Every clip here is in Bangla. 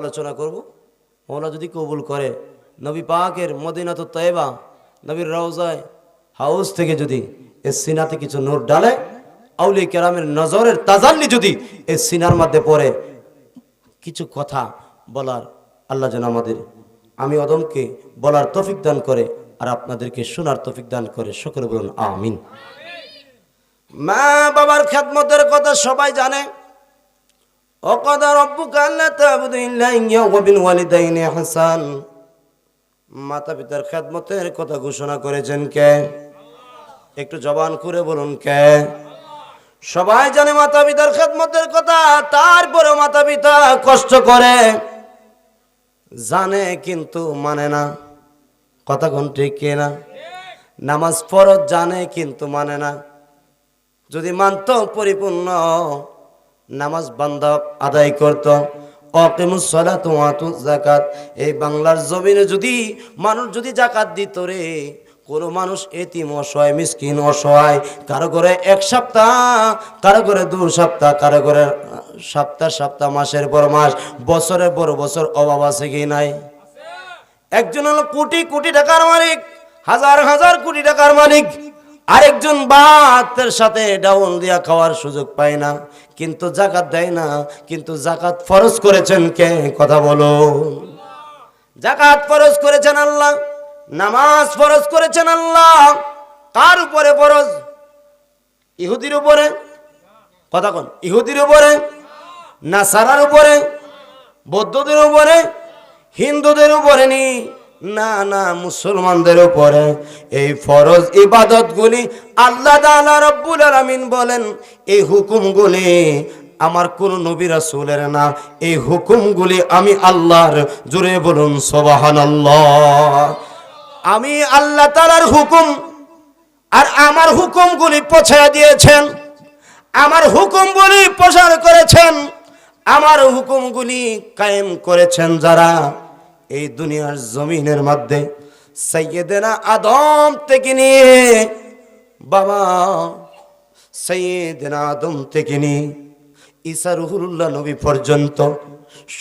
আলোচনা করব। মৌলা যদি কবুল করে, নবী পাকের মদিনাত তয়েবা নবীর রওজায় হাউস থেকে যদি এ সিনাতে কিছু নোট ডালে আউলি কেরামের নজরের তাজাল্লি যদি এ সিনার মধ্যে পড়ে, কিছু কথা বলার আল্লাহ যেন আমাদের, আমি অদমকে বলার তফিক দান করে আর আপনাদেরকে শোনার তফিক দান করে। সকলে বলুন, আমিন। মা বাবার খেদমতের কথা সবাই জানে। وقضى ربك ألا تعبدوا إلا إياه وبالوالدين إحسان মাতা পিতার খেদমতের কথা ঘোষণা করেছেন কে একটু জবান করে বলুন কে সবাই জানে মাতা পিতার খেদমতের কথা তারপরে মাতা পিতা কষ্ট করে জানে কিন্তু মানে না কথা কোন ঠিক কে না নামাজ ফরজ জানে কিন্তু মানে না যদি মানত পরিপূর্ণ নামাজ বান্ধব আদায় করত। জাকাত এই বাংলার জমিনে যদি মানুষ যদি জাকাত দিত রে, কোনো মানুষ এতিম অসহায়, মিসকিন অসহায়, কারও করে এক সপ্তাহ, কারও করে দু সপ্তাহ, কারও করে সপ্তাহ সপ্তাহ, মাসের পর মাস, বছরের পর বছর অভাব আছে কি নাই? একজন হলো কোটি কোটি টাকার মালিক, হাজার হাজার কোটি টাকার মালিক, আরেকজন বাতের সাথে ডাউন দিয়া খাওয়ার সুযোগ পায় না। কিন্তু জাকাত দেয় না, কিন্তু জাকাত ফরজ করেছেন কে? কথা বলো। জাকাত ফরজ করেছেন আল্লাহ, নামাজ ফরজ করেছেন আল্লাহ কার উপরে ফরজ। ইহুদির উপরে, কথা কোন, ইহুদির উপরে, নাসারার উপরে, বৌদ্ধদের উপরে, হিন্দুদের উপরে নি। না না, মুসলমানদের উপরে এই ফরজ ইবাদতগুলি আল্লাহ তাআলা রব্বুল আলামিন বলেন, এই হুকুমগুলি আমার কোন নবী রাসূলের না, এই হুকুমগুলি আমি আল্লাহর জুড়ে বলুন সুবহানাল্লাহ। আমি আল্লাহ তাআলার হুকুম আর আমার হুকুমগুলি পৌঁছে দিয়েছেন, আমার হুকুমগুলি প্রসার করেছেন, আমার হুকুমগুলি কায়েম করেছেন যারা এই দুনিয়ার জমিনের মধ্যে সৈয়দেনা আদম থেকে নিয়ে বাবা সৈয়দেনা আদম থেকে নিয়ে ঈসা রুহুল্লাহ নবী পর্যন্ত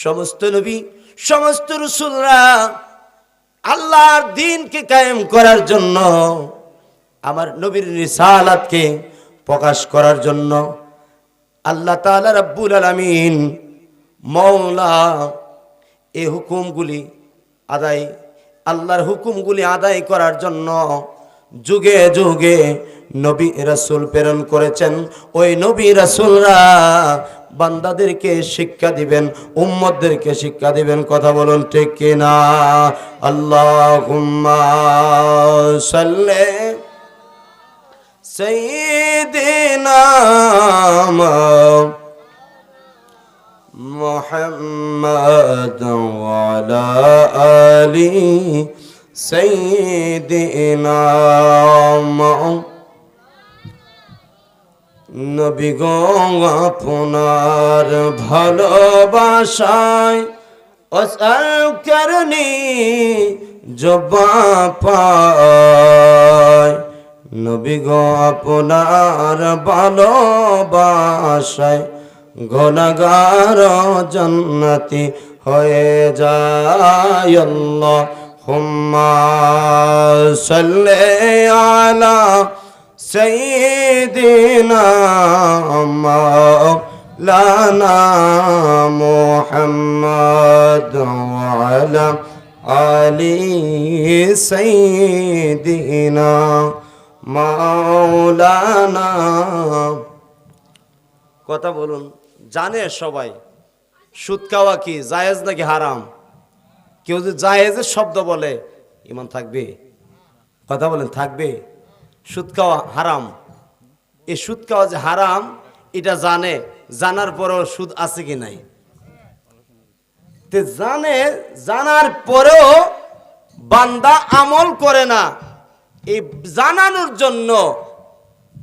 সমস্ত নবী, সমস্ত রসুলরা আল্লাহর দিনকে কায়েম করার জন্য, আমার নবীর রিসালাতকে প্রকাশ করার জন্য আল্লাহ তাআলা রাব্বুল আলামিন মৌলা এ হুকুমগুলি আদায়, আল্লাহর হুকুমগুলি আদায় করার জন্য যুগে যুগে নবী রাসুল প্রেরণ করেছেন। ওই নবী রাসুলরা বান্দাদেরকে শিক্ষা দিবেন উম্মদদেরকে শিক্ষা দিবেন, কথা বলুন ঠিক কিনা? আল্লাহ সাল্লে সঈদিনা محمد وعلى آل سيدنا নবী গো আপনার ভালোবাসায় অসার করনি জবা পায় নবী গো আপনার ভালোবাসায় গোনাগার জন্নতি হয়ে যায় আল্লাহ হুম্মা সাল্লে আলা সাইয়্যিদিনা মাওলানা মুহাম্মদ ওয়া আলা আলি সাইয়্যিদিনা মাওলানা। কথা বলুন। জানে সবাই। সুদ খাওয়া কি, জায়েজ নাকি হারাম? কেউ যদি জায়েজের শব্দ বলে, ইমান থাকবে? কথা বলেন, থাকবে? সুদ খাওয়া হারাম। এই সুদ খাওয়া যে হারাম, এটা জানে, জানার পরেও সুদ আছে কি নাই? তে জানে, জানার পরেও বান্দা আমল করে না। এই জানানোর জন্য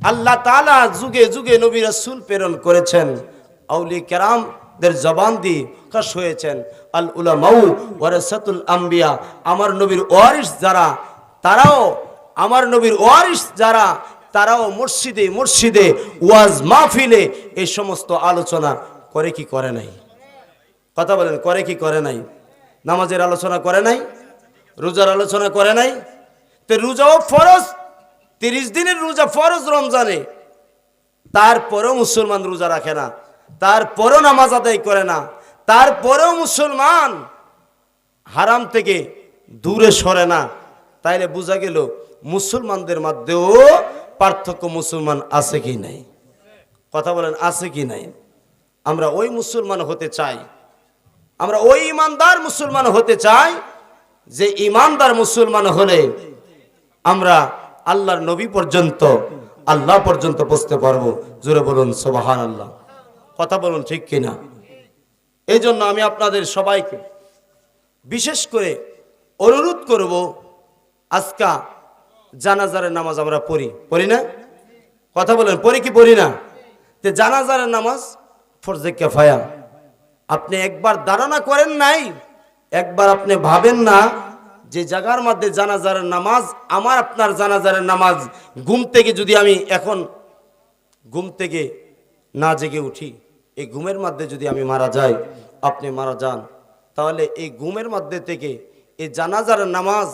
আল্লাহ তালা যুগে যুগে নবী রাসূল প্রেরণ করেছেন। আউলি কেরামদের জবান দিয়ে প্রকাশ হয়েছেন, আল উলামাউ ওয়ারাসাতুল আম্বিয়া, আমার নবীর ওয়ারিস যারা, তারাও, আমার নবীর ওয়ারিস যারা, তারাও মসজিদে মসজিদে ওয়াজ মাহফিলে এই সমস্ত আলোচনা করে কি করে নাই? কথা বলেন, করে কি করে নাই? নামাজের আলোচনা করে নাই? রোজার আলোচনা করে নাই? তো রোজাও ফরজ, তিরিশ দিনের রোজা ফরজ রমজানে, তারপরেও মুসলমান রোজা রাখে না। তারপরেও নামাজ আদায় করে না, তারপরেও মুসলমান হারাম থেকে দূরে সরে না। তাইলে বোঝা গেল মুসলমানদের মধ্যেও পার্থক্য মুসলমান আছে কি নাই? কথা বলেন, আছে কি নাই? আমরা ওই মুসলমান হতে চাই, আমরা ওই ইমানদার মুসলমান হতে চাই যে ইমানদার মুসলমান হলে আমরা আল্লাহর নবী পর্যন্ত, আল্লাহ পর্যন্ত পৌঁছতে পারব। জোরে বলুন সোবাহান আল্লাহ কথা বলুন ঠিক কিনা? এই জন্য আমি আপনাদের সবাইকে বিশেষ করে অনুরোধ করব, আজকা জানাজারের নামাজ আমরা পড়ি। পড়ি না? কথা বলেন, পড়ি কি পড়ি না? তে জানাজারের নামাজ ফরজে কেফায়া। আপনি একবার ধারণা করেন নাই, একবার আপনি ভাবেন না যে জায়গার মধ্যে জানাজারের নামাজ, আমার আপনার জানাজারের নামাজ, ঘুম থেকে যদি আমি এখন ঘুম থেকে না জেগে উঠি এই ঘুমের মধ্যে যদি আমি মারা যাই, আপনি মারা যান। তাহলে এই ঘুমের মধ্যে থেকে এই জানাজার নামাজ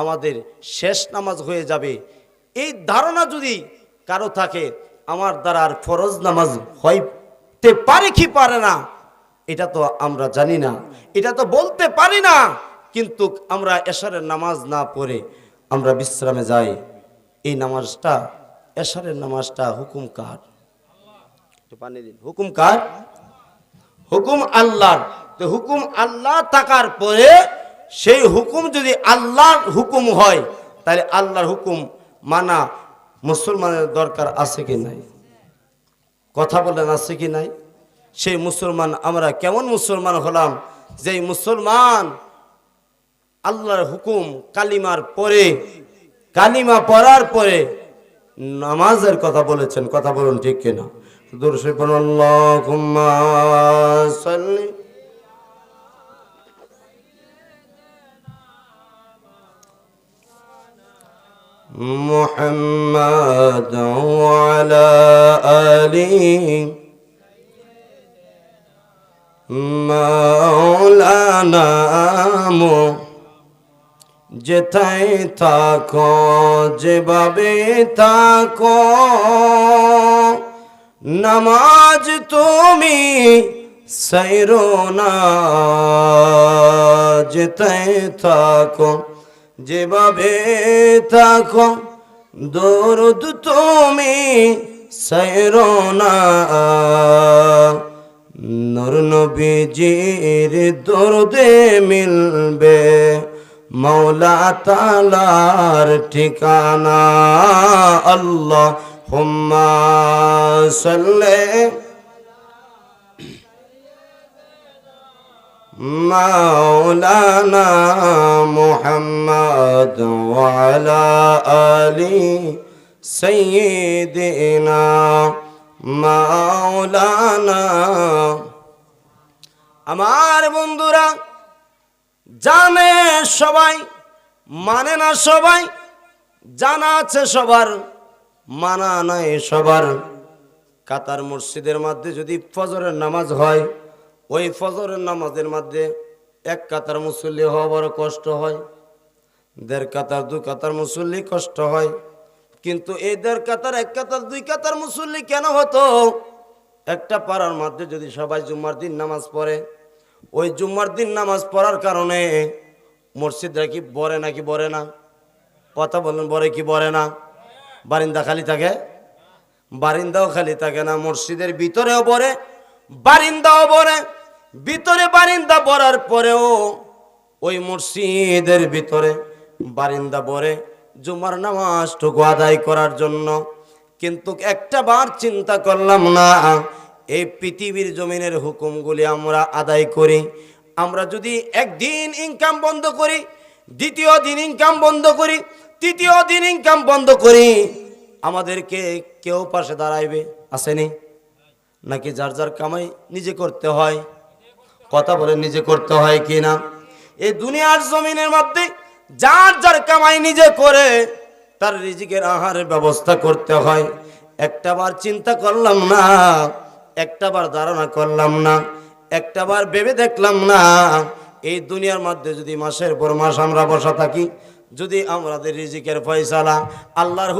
আমাদের শেষ নামাজ হয়ে যাবে। এই ধারণা যদি কারও থাকে, আমার দ্বারা আর ফরজ নামাজ হইতে পারে কি পারে না, এটা তো আমরা জানি না। এটা তো বলতে পারি না, কিন্তু আমরা এশারের নামাজ না পড়ে আমরা বিশ্রামে যাই। এই নামাজটা, এশারের নামাজটা হুকুম কার? পানি দিন। হুকুম কার? হুকুম আল্লাহর। তো হুকুম আল্লাহ থাকার পরে সেই হুকুম যদি আল্লাহর হুকুম হয়, তাহলে আল্লাহর হুকুম মানা মুসলমানের দরকার আছে কি নাই? কথা বলেন, আছে কি নাই? সেই মুসলমান, আমরা কেমন মুসলমান হলাম? যেই মুসলমান আল্লাহর হুকুম কালিমার পরে, কালিমা পড়ার পরে নামাজের কথা বলেছেন। কথা বলুন ঠিক কিনা? দুরশে আল্লাহুম্মা সাল্লি محمد وعلى آله মাওলানা মো যেথায় থাকো যেভাবে থাকো নামাজ তুমি সাইরো না। যেথায় থাকো, যেভাবে থাকো, দরুদ তুমি সাইরো না। নর নবীজির দরদে মিলবে মৌলা তালার ঠিকানা। আল্লাহ হুম্মা সাল্লে مولانا محمد وعلى آل سيدنا মাওলানা আমার বন্ধুরা জানে সবাই মানে না সবাই জানা আছে সবার মানা নাই সবার। কাতার মসজিদের মধ্যে যদি ফজরের নামাজ হয়, ওই ফজরের নামাজের মধ্যে এক কাতার মুসল্লি হওয়া বড় কষ্ট হয়, দেড় কাতার, দু কাতার মুসল্লি কষ্ট হয়। কিন্তু এই দেড় কাতার, এক কাতার, দুই কাতার মুসল্লি কেন হতো? একটা পাড়ার মধ্যে যদি সবাই জুম্মার দিন নামাজ পড়ে, ওই জুম্মার দিন নামাজ পড়ার কারণে মসজিদরা কি বরে নাকি বরে না? কথা বলেন বরে কি বরে না? বারিন্দা খালি থাকে? বারিন্দাও খালি থাকে না, মসজিদের ভিতরেও বরে বারিন্দাও বরে ভিতরে বারিন্দা বরার পরেও ওই মসজিদের ভিতরে বারিন্দা বরে জুমার নামাজটুকু আদায় করার জন্য। কিন্তু একটা বার চিন্তা করলাম না, এই পৃথিবীর জমিনের হুকুমগুলি আমরা আদায় করি। আমরা যদি একদিন ইনকাম বন্ধ করি, দ্বিতীয় দিন ইনকাম বন্ধ করি তৃতীয় দিন ইনকাম বন্ধ করি। আমাদেরকে কেউ পাশে দাঁড়াইবে? আসেনি নাকি যার যার কামাই নিজে করতে হয়? কথা বলে নিজে করতে হয় কি না? এই দুনিয়ার জমিনের মধ্যে যার যার কামাই নিজে করে, তার রিজিকের আহারের ব্যবস্থা করতে হয়। একটা বার চিন্তা করলাম না, একটা বার ধারণা করলাম না একটাবার ভেবে দেখলাম না, এই দুনিয়ার মধ্যে যদি মাসের পর মাস আমরা বসা থাকি যদি আমাদের রিজিকের ফয়সালা, আল্লাহর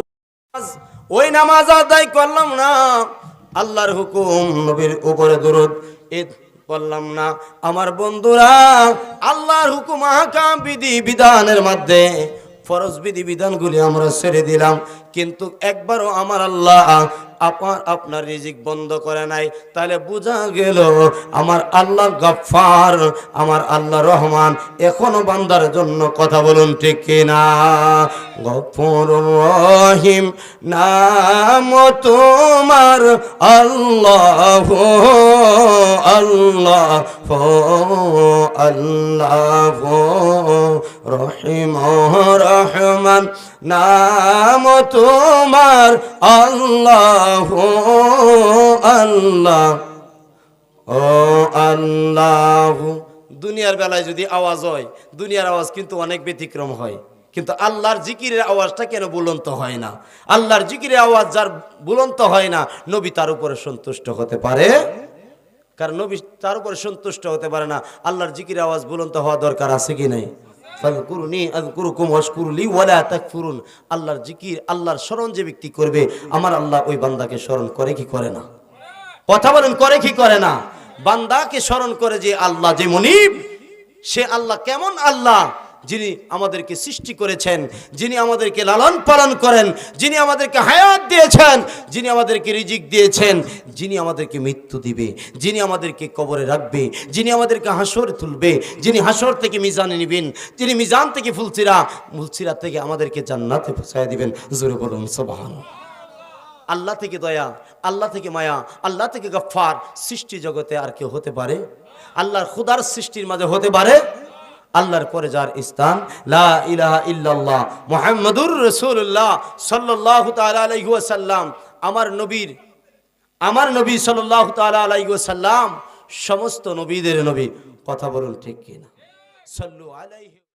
ওই নামাজ আদায় করলাম না, আল্লাহর হুকুম নবীর উপরে দরুদ, এ করলাম না। আমার বন্ধুরা, আল্লাহর হুকুম, আহকাম, বিধি, বিধানের মধ্যে ফরজ বিধি, বিধানগুলি আমরা ছেড়ে দিলাম। কিন্তু একবারও আমার আল্লাহ আপনার আপনার রিজিক বন্ধ করে নাই। তাহলে বোঝা গেল, আমার আল্লাহ গফার আমার আল্লাহ রহমান, এখনও বান্দার জন্য কথা বলুন ঠিক কিনা? গফর রহিম নাম তোমার আল্লাহ আল্লাহ আল্লাহ রহিম রহমান। নাম তোমার আল্লাহ আল্লাহ, ও আল্লাহ দুনিয়ার বেলায় যদি আওয়াজ হয়, দুনিয়ার আওয়াজ কিন্তু অনেক ব্যতিক্রম হয়। কিন্তু আল্লাহর জিকিরের আওয়াজটা কেন বুলন্ত হয় না? আল্লাহর জিকিরের আওয়াজ যার বুলন্ত হয় না, নবী তার উপরে সন্তুষ্ট হতে পারে? কারণ নবী তার উপরে সন্তুষ্ট হতে পারে না। আল্লাহর জিকিরের আওয়াজ বুলন্ত হওয়া দরকার আছে কি নাই? ফাযকুরুনি আযকুরুকুম ওয়াশকুরুলি ওয়ালা তাকফুরুন। আল্লাহর জিকির, আল্লাহর স্মরণ যে ব্যক্তি করবে, আমার আল্লাহ ওই বান্দাকে স্মরণ করে কি করে না? কথা বলেন, করে কি করে না? বান্দাকে স্মরণ করে যে আল্লাহ যে মনিব, সে আল্লাহ কেমন আল্লাহ? যিনি আমাদেরকে সৃষ্টি করেছেন, যিনি আমাদেরকে লালন পালন করেন, যিনি আমাদেরকে হায়াত দিয়েছেন, যিনি আমাদেরকে রিজিক দিয়েছেন, যিনি আমাদেরকে মৃত্যু দিবে, যিনি আমাদেরকে কবরে রাখবে, যিনি আমাদেরকে হাসর তুলবে, যিনি হাসর থেকে মিজানে নিবেন, যিনি মিজান থেকে ফুলসিরা ফুলচিরা থেকে আমাদেরকে জান্নাতে পৌঁছায় দিবেন। জোরে বলুন, সোবাহান। আল্লাহ থেকে দয়া, আল্লাহ থেকে মায়া, আল্লাহ থেকে গফার সৃষ্টি জগতে আর কেউ হতে পারে? আল্লাহর খুদার সৃষ্টির মাঝে হতে পারে? আল্লাহর পরে যার স্থান, লা ইল্লাল্লাহ মুহাম্মাদুর তাআলা আলাইহি ওয়াসাল্লাম। আমার নবীর, আমার নবী সাল্লাহ তালাইসাল্লাম সমস্ত নবীদের নবী। কথা বলুন ঠিক কিনা? সাল্লু আলাইহি